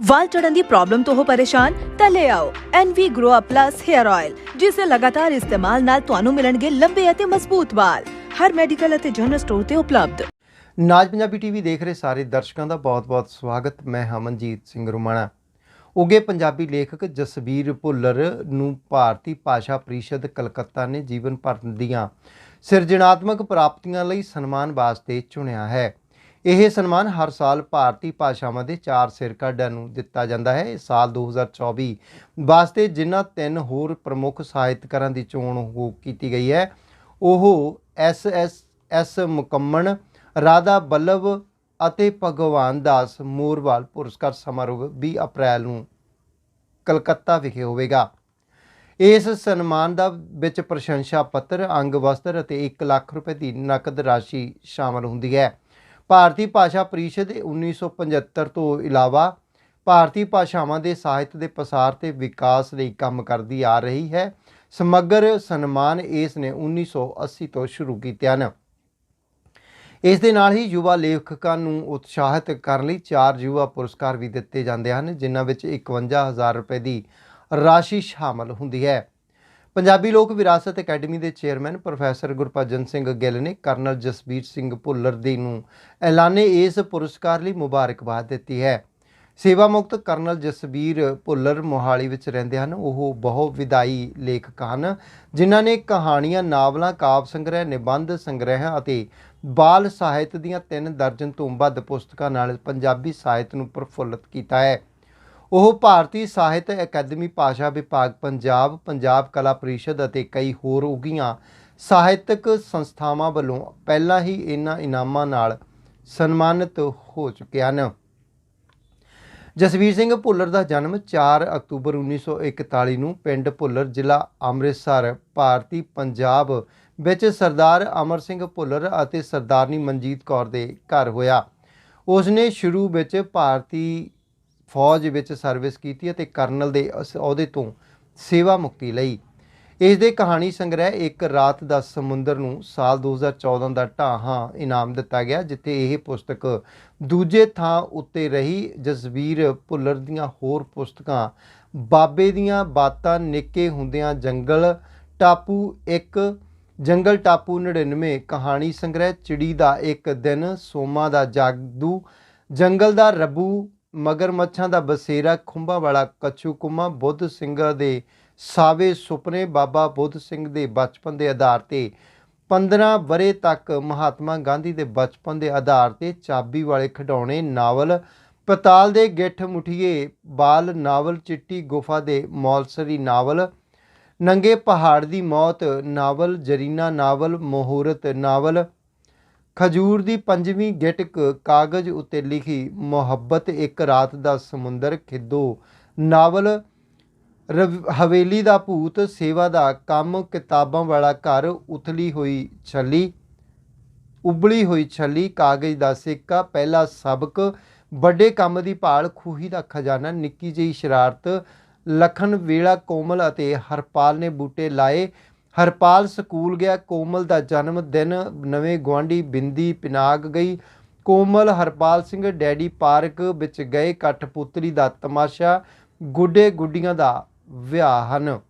ਵਾਲ ਝੜਨ ਦੀ problem ਤੋਂ ਹੋ ਪਰੇਸ਼ਾਨ, ਤਾਂ ਲੈ ਆਓ NV Grow Up Plus Hair Oil ਜਿਸ ਦੇ ਲਗਾਤਾਰ ਇਸਤੇਮਾਲ ਨਾਲ ਤੁਹਾਨੂੰ ਮਿਲਣਗੇ ਲੰਬੇ ਅਤੇ ਮਜ਼ਬੂਤ ਵਾਲ। ਹਰ ਮੈਡੀਕਲ ਅਤੇ ਜਨਰਲ ਸਟੋਰ ਤੇ ਉਪਲਬਧ। ਨਾਜ ਪੰਜਾਬੀ ਟੀਵੀ ਦੇਖ ਰਹੇ ਸਾਰੇ ਦਰਸ਼ਕਾਂ ਦਾ ਬਹੁਤ-ਬਹੁਤ ਸਵਾਗਤ। ਮੈਂ ਹਮਨਜੀਤ ਸਿੰਘ ਰੁਮਾਣਾ। ਉਗੇ ਪੰਜਾਬੀ ਲੇਖਕ ਜਸਬੀਰ ਭੁੱਲਰ ਨੂੰ ਭਾਰਤੀ ਭਾਸ਼ਾ ਪ੍ਰੀਸ਼ਦ ਕਲਕੱਤਾ ਨੇ ਜੀਵਨ ਭਰ ਦੀਆਂ ਸਿਰਜਣਾਤਮਕ ਪ੍ਰਾਪਤੀਆਂ ਲਈ ਸਨਮਾਨ ਵਾਸਤੇ ਚੁਣਿਆ ਹੈ। ਇਹ ਸਨਮਾਨ ਹਰ ਸਾਲ ਭਾਰਤੀ ਭਾਸ਼ਾਵਾਂ ਦੇ ਚਾਰ ਸਿਰਕੱਢਾਂ ਨੂੰ ਦਿੱਤਾ ਜਾਂਦਾ ਹੈ। ਇਸ ਸਾਲ 2024 ਵਾਸਤੇ ਜਿਨ੍ਹਾਂ ਤਿੰਨ ਹੋਰ ਪ੍ਰਮੁੱਖ ਸਾਹਿਤਕਾਰਾਂ ਦੀ ਚੋਣ ਹੋ ਕੀਤੀ ਗਈ ਹੈ, ਉਹ ਐਸ ਐਸ ਐਸ ਮੁਕੰਮਣ, ਰਾਧਾ ਬੱਲਭ ਅਤੇ ਭਗਵਾਨ ਦਾਸ ਮੋਰਵਾਲ ਪੁਰਸਕਾਰ ਸਮਾਰੋਹ 20 ਅਪ੍ਰੈਲ ਨੂੰ ਕਲਕੱਤਾ ਵਿਖੇ ਹੋਵੇਗਾ। ਇਸ ਸਨਮਾਨ ਦਾ ਵਿੱਚ ਪ੍ਰਸ਼ੰਸਾ ਪੱਤਰ ਅੰਗ ਵਸਤਰ ਅਤੇ 1 ਲੱਖ ਰੁਪਏ ਦੀ ਨਕਦ ਰਾਸ਼ੀ ਸ਼ਾਮਲ ਹੁੰਦੀ ਹੈ। ਭਾਰਤੀ ਭਾਸ਼ਾ ਪ੍ਰੀਸ਼ਦ 1975 ਤੋਂ ਇਲਾਵਾ ਭਾਰਤੀ ਭਾਸ਼ਾਵਾਂ ਦੇ ਸਾਹਿਤ ਦੇ ਪਸਾਰ ਤੇ ਵਿਕਾਸ ਲਈ ਕੰਮ ਕਰਦੀ ਆ ਰਹੀ ਹੈ। ਸਮਗਰ ਸਨਮਾਨ ਇਸ ਨੇ 1980 ਤੋਂ ਸ਼ੁਰੂ ਕੀਤੇ ਹਨ ਇਸ ਦੇ ਨਾਲ ਹੀ ਯੁਵਾ ਲੇਖਕਾਂ ਨੂੰ ਉਤਸ਼ਾਹਿਤ ਕਰਨ ਲਈ ਚਾਰ ਯੁਵਾ ਪੁਰਸਕਾਰ ਵੀ ਦਿੱਤੇ ਜਾਂਦੇ ਹਨ, ਜਿਨ੍ਹਾਂ ਵਿੱਚ 51000 ਰੁਪਏ ਦੀ ਰਾਸ਼ੀ ਸ਼ਾਮਲ ਹੁੰਦੀ ਹੈ। ਪੰਜਾਬੀ ਲੋਕ ਵਿਰਾਸਤ ਅਕੈਡਮੀ ਦੇ ਚੇਅਰਮੈਨ ਪ੍ਰੋਫੈਸਰ ਗੁਰਪਜਨ ਸਿੰਘ ਗਿੱਲ ਨੇ ਕਰਨਲ ਜਸਬੀਰ ਸਿੰਘ ਭੁੱਲਰ ਦੀ ਨੂੰ ਐਲਾਨੇ ਇਸ ਪੁਰਸਕਾਰ ਲਈ ਮੁਬਾਰਕਬਾਦ ਦਿੱਤੀ ਹੈ। ਸੇਵਾ ਮੁਕਤ ਕਰਨਲ ਜਸਬੀਰ ਭੁੱਲਰ ਮੋਹਾਲੀ ਵਿੱਚ ਰਹਿੰਦੇ ਹਨ। ਉਹ ਬਹੁ ਵਿਦਾਈ ਲੇਖਕ ਹਨ, ਜਿਨ੍ਹਾਂ ਨੇ ਕਹਾਣੀਆਂ, ਨਾਵਲਾਂ, ਕਾਵ ਸੰਗ੍ਰਹਿ, ਨਿਬੰਧ ਸੰਗ੍ਰਹਿ ਅਤੇ ਬਾਲ ਸਾਹਿਤ ਦੀਆਂ ਤਿੰਨ ਦਰਜਨ ਤੋਂ ਵੱਧ ਪੁਸਤਕਾਂ ਨਾਲ ਪੰਜਾਬੀ ਸਾਹਿਤ ਨੂੰ ਪ੍ਰਫੁੱਲਤ ਕੀਤਾ ਹੈ। ਉਹ ਭਾਰਤੀ ਸਾਹਿਤ ਅਕਾਦਮੀ ਭਾਸ਼ਾ ਵਿਭਾਗ, ਪੰਜਾਬ ਪੰਜਾਬ ਕਲਾ ਪਰਿਸ਼ਦ ਅਤੇ ਕਈ ਹੋਰ ਉੱਘੀਆਂ ਸਾਹਿਤਕ ਸੰਸਥਾਵਾਂ ਵੱਲੋਂ ਪਹਿਲਾਂ ਹੀ ਇਹਨਾਂ ਇਨਾਮਾਂ ਨਾਲ ਸਨਮਾਨਿਤ ਹੋ ਚੁੱਕੇ ਹਨ। ਜਸਵੀਰ ਸਿੰਘ ਭੁੱਲਰ ਦਾ ਜਨਮ 4 ਅਕਤੂਬਰ 1941 ਨੂੰ ਪਿੰਡ ਭੁੱਲਰ, ਜ਼ਿਲ੍ਹਾ ਅੰਮ੍ਰਿਤਸਰ, ਭਾਰਤੀ ਪੰਜਾਬ ਵਿੱਚ ਸਰਦਾਰ ਅਮਰ ਸਿੰਘ ਭੁੱਲਰ ਅਤੇ ਸਰਦਾਰਨੀ ਮਨਜੀਤ ਕੌਰ ਦੇ ਘਰ ਹੋਇਆ। ਉਸ ਨੇ ਸ਼ੁਰੂ ਵਿੱਚ ਭਾਰਤੀ ਫੌਜ ਵਿੱਚ ਸਰਵਿਸ ਕੀਤੀ ਅਤੇ ਕਰਨਲ ਦੇ ਅਸ- ਅਹੁਦੇ ਤੋਂ ਸੇਵਾ ਮੁਕਤੀ ਲਈ। ਇਸ ਦੇ ਕਹਾਣੀ ਸੰਗ੍ਰਹਿ ਇੱਕ ਰਾਤ ਦਾ ਸਮੁੰਦਰ ਨੂੰ ਸਾਲ 2014 ਦਾ ਢਾਹਾਂ ਇਨਾਮ ਦਿੱਤਾ ਗਿਆ, ਜਿੱਥੇ ਇਹ ਪੁਸਤਕ ਦੂਜੇ ਥਾਂ ਉੱਤੇ ਰਹੀ। ਜਸਵੀਰ ਭੁੱਲਰ ਦੀਆਂ ਹੋਰ ਪੁਸਤਕਾਂ, ਬਾਬੇ ਦੀਆਂ ਬਾਤਾਂ, ਨਿੱਕੇ ਹੁੰਦਿਆਂ ਜੰਗਲ ਟਾਪੂ ਇੱਕ, ਜੰਗਲ ਟਾਪੂ 99 ਕਹਾਣੀ ਸੰਗ੍ਰਹਿ ਚਿੜੀ ਦਾ ਇੱਕ ਦਿਨ, ਸੋਮਾ ਦਾ ਜਾਦੂ, ਜੰਗਲ ਦਾ ਰੱਬੂ ਮਗਰਮੱਛਾਂ ਦਾ ਬਸੇਰਾ ਖੁੰਭਾਂ ਵਾਲਾ ਕੱਛੂ ਕੁਮਾ ਬੁੱਧ ਸਿੰਘਾਂ ਦੇ ਸਾਵੇ ਸੁਪਨੇ ਬਾਬਾ ਬੁੱਧ ਸਿੰਘ ਦੇ ਬਚਪਨ ਦੇ ਆਧਾਰ ਤੇ 15 ਬਰੇ ਤੱਕ ਮਹਾਤਮਾ ਗਾਂਧੀ ਦੇ ਬਚਪਨ ਦੇ ਆਧਾਰ ਤੇ ਚਾਬੀ ਵਾਲੇ ਖਿਡੌਣੇ ਨਾਵਲ, ਪਤਾਲ ਦੇ ਗਿੱਠ ਮੁਠੀਏ ਬਾਲ ਨਾਵਲ, ਚਿੱਟੀ ਗੁਫਾ ਦੇ ਮੌਲਸਰੀ ਨਾਵਲ, ਨੰਗੇ ਪਹਾੜ ਦੀ ਮੌਤ, ਨਾਵਲ ਜਰੀਨਾ ਨਾਵਲ, ਮਹੂਰਤ ਨਾਵਲ ਖਜੂਰ ਦੀ ਪੰਜਵੀਂ ਗਿਟਕ ਕਾਗਜ਼ ਉੱਤੇ ਲਿਖੀ ਮੁਹੱਬਤ ਇੱਕ ਰਾਤ ਦਾ ਸਮੁੰਦਰ ਖਿੱਦੋ। ਨਾਵਲ ਰਵ- ਹਵੇਲੀ ਦਾ ਭੂਤ, ਸੇਵਾ ਦਾ ਕੰਮ, ਕਿਤਾਬਾਂ ਵਾਲਾ ਘਰ ਉਥਲੀ ਹੋਈ ਛੱਲੀ, ਉਬਲੀ ਹੋਈ ਛੱਲੀ, ਕਾਗਜ਼ ਦਾ ਸਿੱਕਾ, ਪਹਿਲਾ ਸਬਕ, ਵੱਡੇ ਕੰਮ ਦੀ ਭਾਲ, ਖੂਹੀ ਦਾ ਖਜ਼ਾਨਾ, ਨਿੱਕੀ ਜਿਹੀ ਸ਼ਰਾਰਤ ਲਖਨ ਵੇਲਾ ਕੋਮਲ ਅਤੇ ਹਰਪਾਲ ਨੇ ਬੂਟੇ ਲਾਏ। ਹਰਪਾਲ ਸਕੂਲ ਗਿਆ, ਕੋਮਲ ਦਾ ਜਨਮ ਦਿਨ ਨਵੇਂ ਗਵਾਂਢੀ ਬਿੰਦੀ ਪਿਨਾਗ ਗਈ। ਕੋਮਲ, ਹਰਪਾਲ ਸਿੰਘ ਡੈਡੀ ਪਾਰਕ ਵਿੱਚ ਗਏ ਕਠਪੁਤਲੀ ਦਾ ਤਮਾਸ਼ਾ, ਗੁੱਡੇ ਗੁੱਡੀਆਂ ਦਾ ਵਿਆਹ ਹਨ।